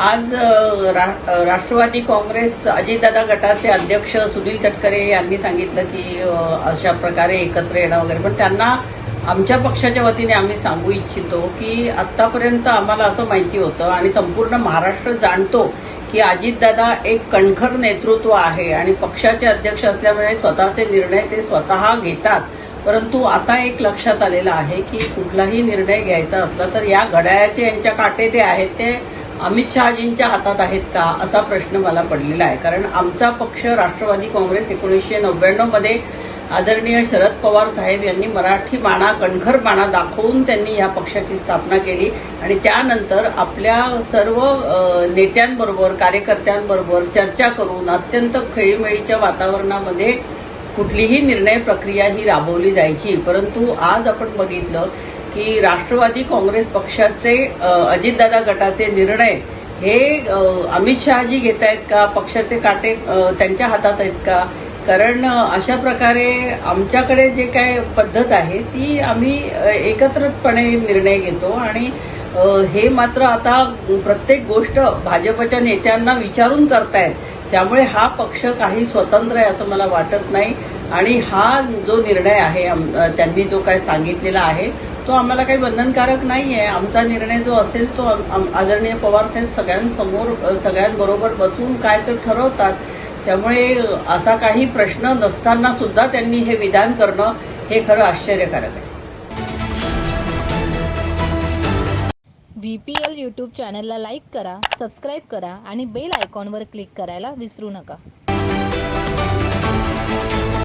आज रा- राष्ट्रवादी काँग्रेस अजितदादा गटाचे अध्यक्ष सुनील तटकरे यांनी सांगितलं की अशा प्रकारे एकत्र येणं वगैरे. पण त्यांना आमच्या पक्षाच्या वतीने आम्ही सांगू इच्छितो की आतापर्यंत आम्हाला असं माहिती होतं आणि संपूर्ण महाराष्ट्र जाणतो की अजितदादा एक कणखर नेतृत्व आहे आणि पक्षाचे अध्यक्ष असल्यामुळे स्वतःचे निर्णय ते स्वतः घेतात. परंतु आता एक लक्षात आलेलं आहे की कुठलाही निर्णय घ्यायचा असला तर या घड्याळाचे यांच्या काटे ते आहेत ते अमित शहाजींच्या हातात आहेत का असा प्रश्न मला पडलेला आहे. कारण आमचा पक्ष राष्ट्रवादी काँग्रेस एकोणीसशे नव्याण्णवमध्ये आदरणीय शरद पवार साहेब यांनी मराठी बाणा कणखर बाणा दाखवून त्यांनी या पक्षाची स्थापना केली. आणि त्यानंतर आपल्या सर्व नेत्यांबरोबर कार्यकर्त्यांबरोबर चर्चा करून अत्यंत खेळीमेळीच्या वातावरणामध्ये कुठलीही निर्णय प्रक्रिया ही राबवली जायची. परंतु आज आपण बघितलं की राष्ट्रवादी काँग्रेस पक्षाचे अजितदादा गटाचे निर्णय हे अमित शहाजी घेत आहेत का? पक्षाचे काटे त्यांच्या हातात आहेत का? कारण अशा प्रकारे आमच्याकडे जे काय पद्धत आहे ती आम्ही एकत्रपणे एकत्रितपणे निर्णय घेतो आणि हे मात्र आता प्रत्येक गोष्ट भाजपच्या नेत्यांना विचारून करतायत. त्यामुळे हा पक्ष काही स्वतंत्र आहे असं मला वाटत नाही. आणि हा जो निर्णय आहे त्यांनी जो काय सांगितलेला आहे तो आम्हाला काही बंधनकारक नाही आहे आमचा निर्णय जो असेल तो आदरणीय पवार साहेब सगळ्यांसमोर सगळ्यांबरोबर बसून काय तर ठरवतात. त्यामुळे असा काही प्रश्न नसताना सुद्धा त्यांनी हे विधान करणं हे खरं आश्चर्यकारक आहे. व्ही पी एल यूट्यूब चॅनलला लाईक करा सबस्क्राईब करा आणि बेल आयकॉनवर क्लिक करायला विसरू नका.